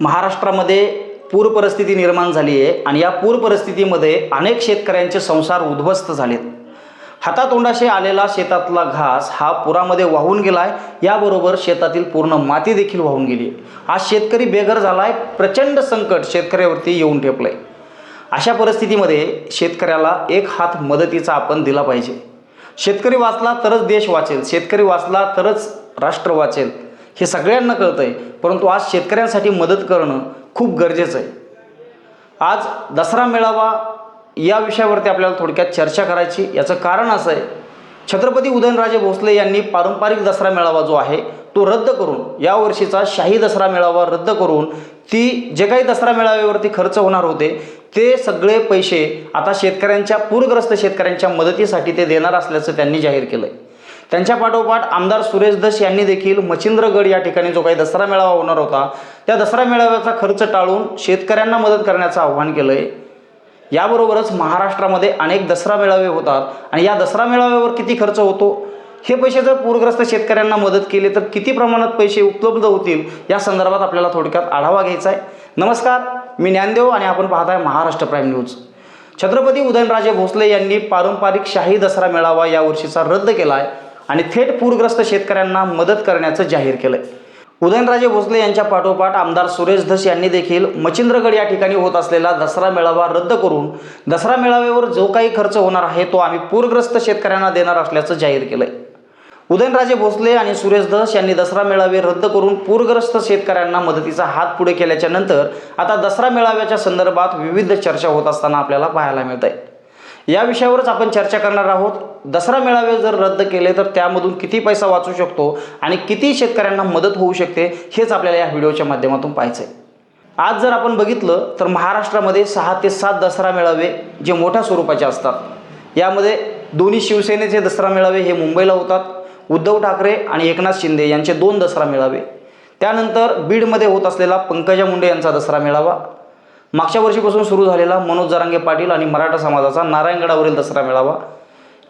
महाराष्ट्रामध्ये पूर परिस्थिती निर्माण झाली आहे आणि या पूर परिस्थितीमध्ये अनेक शेतकऱ्यांचे संसार उद्ध्वस्त झालेत. हातातोंडाशी आलेला शेतातला घास हा पुरामध्ये वाहून गेला आहे याबरोबर शेतातील पूर्ण माती देखील वाहून गेली आज शेतकरी बेघर झाला आहे प्रचंड संकट शेतकऱ्यावरती येऊन ठेपलंय. अशा परिस्थितीमध्ये शेतकऱ्याला एक हात मदतीचा आपण दिला पाहिजे. शेतकरी वाचला तरच देश वाचेल शेतकरी वाचला तरच राष्ट्र वाचेल. हे सगळ्यांना कळतं आहे परंतु आज शेतकऱ्यांसाठी मदत करणं खूप गरजेचं आहे. आज दसरा मेळावा या विषयावरती आपल्याला थोडक्यात चर्चा करायची. याचं कारण असं आहे छत्रपती उदयनराजे भोसले यांनी पारंपरिक दसरा मेळावा जो आहे तो रद्द करून यावर्षीचा शाही दसरा मेळावा रद्द करून ती जे काही दसरा मेळाव्यावरती खर्च होणार होते ते सगळे पैसे आता शेतकऱ्यांच्या पूरग्रस्त शेतकऱ्यांच्या मदतीसाठी ते देणार असल्याचं त्यांनी जाहीर केलं आहे त्यांच्या पाठोपाठ आमदार सुरेश दश यांनी देखील मच्छिंद्रगड या ठिकाणी जो काही दसरा मेळावा होणार होता त्या दसरा मेळाव्याचा खर्च टाळून शेतकऱ्यांना मदत करण्याचं आव्हान केलं आहे याबरोबरच महाराष्ट्रामध्ये अनेक दसरा मेळावे होतात आणि या दसरा मेळाव्यावर किती खर्च होतो? हे पैसे जर पूरग्रस्त शेतकऱ्यांना मदत केली तर किती प्रमाणात पैसे उपलब्ध होतील? या संदर्भात आपल्याला थोडक्यात आढावा घ्यायचा आहे. नमस्कार मी ज्ञानदेव आणि आपण पाहत आहे महाराष्ट्र प्राईम न्यूज. छत्रपती उदयनराजे भोसले यांनी पारंपरिक शाही दसरा मेळावा या वर्षीचा रद्द केला आहे आणि थेट पूरग्रस्त शेतकऱ्यांना मदत करण्याचं जाहीर केलं आहे उदयनराजे भोसले यांच्या पाठोपाठ आमदार सुरेश धस यांनी देखील मचिंद्रगड या ठिकाणी होत असलेला दसरा मेळावा रद्द करून दसरा मेळाव्यावर जो काही खर्च होणार आहे तो आम्ही पूरग्रस्त शेतकऱ्यांना देणार असल्याचं जाहीर केलं उदयनराजे भोसले आणि सुरेश धस यांनी दसरा मेळावे रद्द करून पूरग्रस्त शेतकऱ्यांना मदतीचा हात पुढे केल्याच्यानंतर आता दसरा मेळाव्याच्या संदर्भात विविध चर्चा होत असताना आपल्याला पाहायला मिळत आहे या विषयावरच आपण चर्चा करणार आहोत. दसरा मेळावे जर रद्द केले तर त्यामधून किती पैसा वाचू शकतो आणि किती शेतकऱ्यांना मदत होऊ शकते हेच आपल्याला या व्हिडिओच्या माध्यमातून पाहायचं आहे आज जर आपण बघितलं तर महाराष्ट्रामध्ये सहा ते सात दसरा मेळावे जे मोठ्या स्वरूपाचे असतात. यामध्ये दोन्ही शिवसेनेचे दसरा मेळावे हे मुंबईला होतात उद्धव ठाकरे आणि एकनाथ शिंदे यांचे दोन दसरा मेळावे. त्यानंतर बीडमध्ये होत असलेला पंकजा मुंडे यांचा दसरा मेळावा. मागच्या वर्षीपासून सुरू झालेला मनोज जरांगे पाटील आणि मराठा समाजाचा नारायणगडावरील दसरा मेळावा.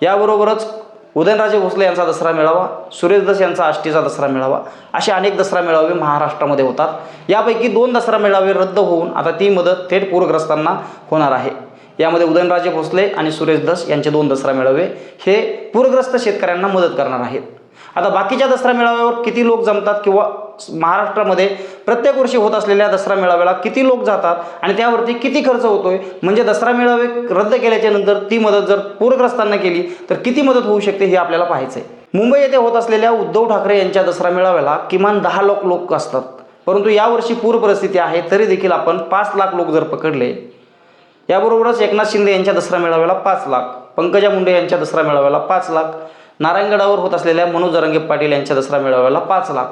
याबरोबरच उदयनराजे भोसले यांचा दसरा मेळावा सुरेशदस यांचा आष्टीचा दसरा मेळावा असे अनेक दसरा मेळावे महाराष्ट्रामध्ये होतात. यापैकी दोन दसरा मेळावे रद्द होऊन आता ती मदत थेट पूरग्रस्तांना होणार आहे. यामध्ये उदयनराजे भोसले आणि सुरेश दस यांचे दोन दसरा मेळावे हे पूरग्रस्त शेतकऱ्यांना मदत करणार आहेत. आता बाकीच्या दसरा मेळाव्यावर किती लोक जमतात किंवा महाराष्ट्रामध्ये प्रत्येक वर्षी होत असलेल्या दसरा मेळाव्याला किती लोक जातात आणि त्यावरती किती खर्च होतोय? म्हणजे दसरा मेळावे रद्द केल्याच्यानंतर ती मदत जर पूरग्रस्तांना केली तर किती मदत होऊ शकते हे आपल्याला पाहायचं आहे मुंबई येथे होत असलेल्या उद्धव ठाकरे यांच्या दसरा मेळाव्याला किमान दहा लाख लोक असतात. परंतु यावर्षी पूर परिस्थिती आहे तरी देखील आपण पाच लाख लोक जर पकडले याबरोबरच एकनाथ शिंदे यांच्या दसरा मेळाव्याला पाच लाख पंकजा मुंडे यांच्या दसरा मेळाव्याला पाच लाख नारायणगडावर होत असलेल्या मनोज रंगे पाटील यांच्या दसरा मेळाव्याला पाच लाख.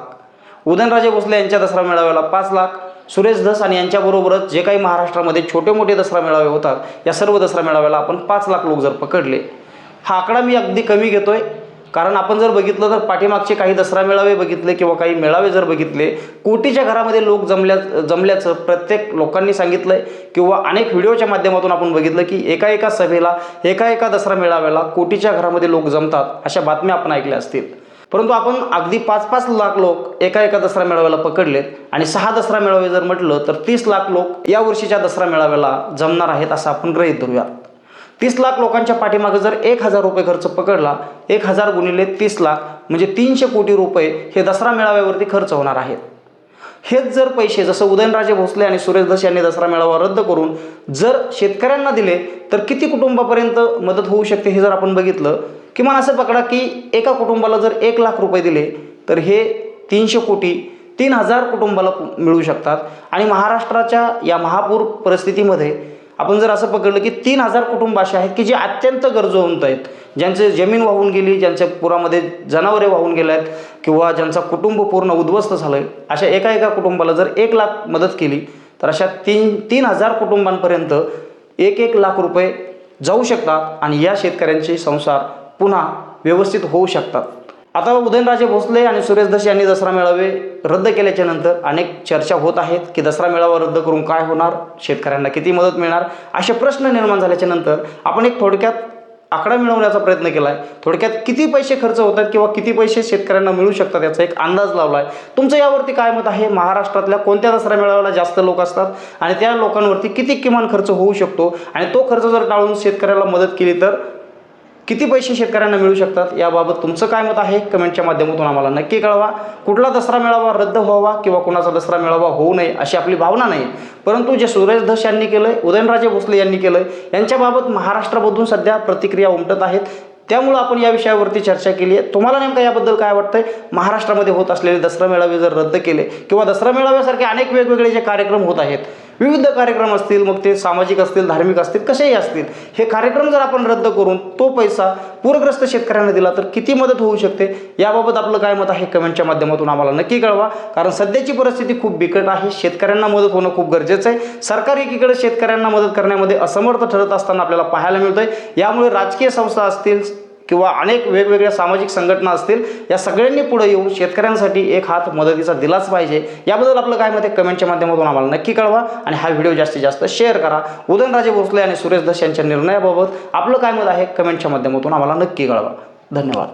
उदयनराजे भोसले यांच्या दसरा मेळाव्याला पाच लाख. सुरेश धस आणि यांच्याबरोबरच जे काही महाराष्ट्रामध्ये छोटे मोठे दसरा मेळावे होतात या सर्व दसरा मेळाव्याला आपण पाच लाख लोक जर पकडले. हा आकडा मी अगदी कमी घेतोय. कारण आपण जर बघितलं तर पाठीमागचे काही दसरा मेळावे बघितले किंवा काही मेळावे जर बघितले कोटीच्या घरामध्ये लोक जमल्या जमल्याचं प्रत्येक लोकांनी सांगितलं आहे किंवा अनेक व्हिडिओच्या माध्यमातून आपण बघितलं की एका एका सभेला एका एका दसरा मेळाव्याला कोटीच्या घरामध्ये लोक जमतात अशा बातम्या आपण ऐकल्या असतील. परंतु आपण अगदी पाच पाच लाख लोक एका एका दसरा मेळाव्याला पकडलेत आणि सहा दसरा मेळावे जर म्हटलं तर तीस लाख लोक या वर्षीच्या दसरा मेळाव्याला जमणार आहेत असं आपण ग्रहीत धरूया. तीस लाख लोकांच्या पाठीमागं जर एक हजार रुपये खर्च पकडला एक हजार गुणिले तीस लाख म्हणजे तीनशे कोटी रुपये हे दसरा मेळाव्यावरती खर्च होणार आहेत. हेच जर पैसे जसं उदयनराजे भोसले आणि सुरेश धस यांनी दसरा मेळावा रद्द करून जर शेतकऱ्यांना दिले तर किती कुटुंबापर्यंत मदत होऊ शकते हे जर आपण बघितलं किमान असं पकडा की एका कुटुंबाला जर एक लाख रुपये दिले तर हे तीनशे कोटी तीन हजार कुटुंबाला मिळू शकतात. आणि महाराष्ट्राच्या या महापूर परिस्थितीमध्ये आपण जर असं पकडलं की तीन हजार कुटुंब असे आहेत की जे अत्यंत गरजवंत आहेत ज्यांचे जमीन वाहून गेली ज्यांच्या पुरामध्ये जनावरे वाहून गेल्या आहेत किंवा ज्यांचा कुटुंब पूर्ण उद्ध्वस्त झालं आहे अशा एका एका कुटुंबाला जर एक लाख मदत केली तर अशा तीन तीन हजार कुटुंबांपर्यंत एक एक लाख रुपये जाऊ शकतात आणि या शेतकऱ्यांचे संसार पुन्हा व्यवस्थित होऊ शकतात. आता उदयनराजे भोसले आणि सुरेश दस यांनी दसरा मेळावे रद्द केल्याच्यानंतर अनेक चर्चा होत आहेत की दसरा मेळावा रद्द करून काय होणार? शेतकऱ्यांना किती मदत मिळणार? असे प्रश्न निर्माण झाल्याच्यानंतर आपण एक थोडक्यात आकडा मिळवण्याचा प्रयत्न केला आहे थोडक्यात किती पैसे खर्च होतात किंवा किती पैसे शेतकऱ्यांना मिळू शकतात याचा एक अंदाज लावला आहे तुमचं यावरती काय मत आहे? महाराष्ट्रातल्या कोणत्या दसरा मेळाव्याला जास्त लोक असतात? आणि त्या लोकांवरती किती किमान खर्च होऊ शकतो? आणि तो खर्च जर टाळून शेतकऱ्याला मदत केली तर किती पैसे शेतकऱ्यांना मिळू शकतात? याबाबत तुमचं काय मत आहे? कमेंटच्या माध्यमातून आम्हाला नक्की कळवा. कुठला दसरा मेळावा रद्द व्हावा किंवा कोणाचा दसरा मेळावा होऊ नये अशी आपली भावना नाही. परंतु जे सुरेश धस यांनी केलं आहे उदयनराजे भोसले यांनी केलं आहे यांच्याबाबत महाराष्ट्रामधून सध्या प्रतिक्रिया उमटत आहेत. त्यामुळं आपण या विषयावरती चर्चा केली आहे. तुम्हाला नेमकं याबद्दल काय वाटतंय? महाराष्ट्रामध्ये होत असलेले दसरा मेळावे जर रद्द केले किंवा दसरा मेळाव्यासारखे अनेक वेगवेगळे जे कार्यक्रम होत आहेत विविध कार्यक्रम असतील मग ते सामाजिक असतील धार्मिक असतील कसेही असतील हे कार्यक्रम जर आपण रद्द करून तो पैसा पूरग्रस्त शेतकऱ्यांना दिला तर किती मदत होऊ शकते? याबाबत आपलं काय मत आहे? कमेंटच्या माध्यमातून आम्हाला नक्की कळवा. कारण सध्याची परिस्थिती खूप बिकट आहे. शेतकऱ्यांना मदत होणं खूप गरजेचं आहे. सरकार एकीकडे शेतकऱ्यांना मदत करण्यामध्ये असमर्थ ठरत असताना आपल्याला पाहायला मिळतंय. यामुळे राजकीय संस्था असतील किंवा अनेक वेगवेगळ्या सामाजिक संघटना असतील या सगळ्यांनी पुढे येऊन शेतकऱ्यांसाठी एक हात मदतीचा दिलाच पाहिजे. याबद्दल आपलं काय मत आहे? कमेंटच्या माध्यमातून आम्हाला नक्की कळवा आणि हा व्हिडिओ जास्तीत जास्त शेअर करा. उदयनराजे भोसले आणि सुरेश धस यांच्या निर्णयाबाबत आपलं काय मत आहे? कमेंटच्या माध्यमातून आम्हाला नक्की कळवा. धन्यवाद.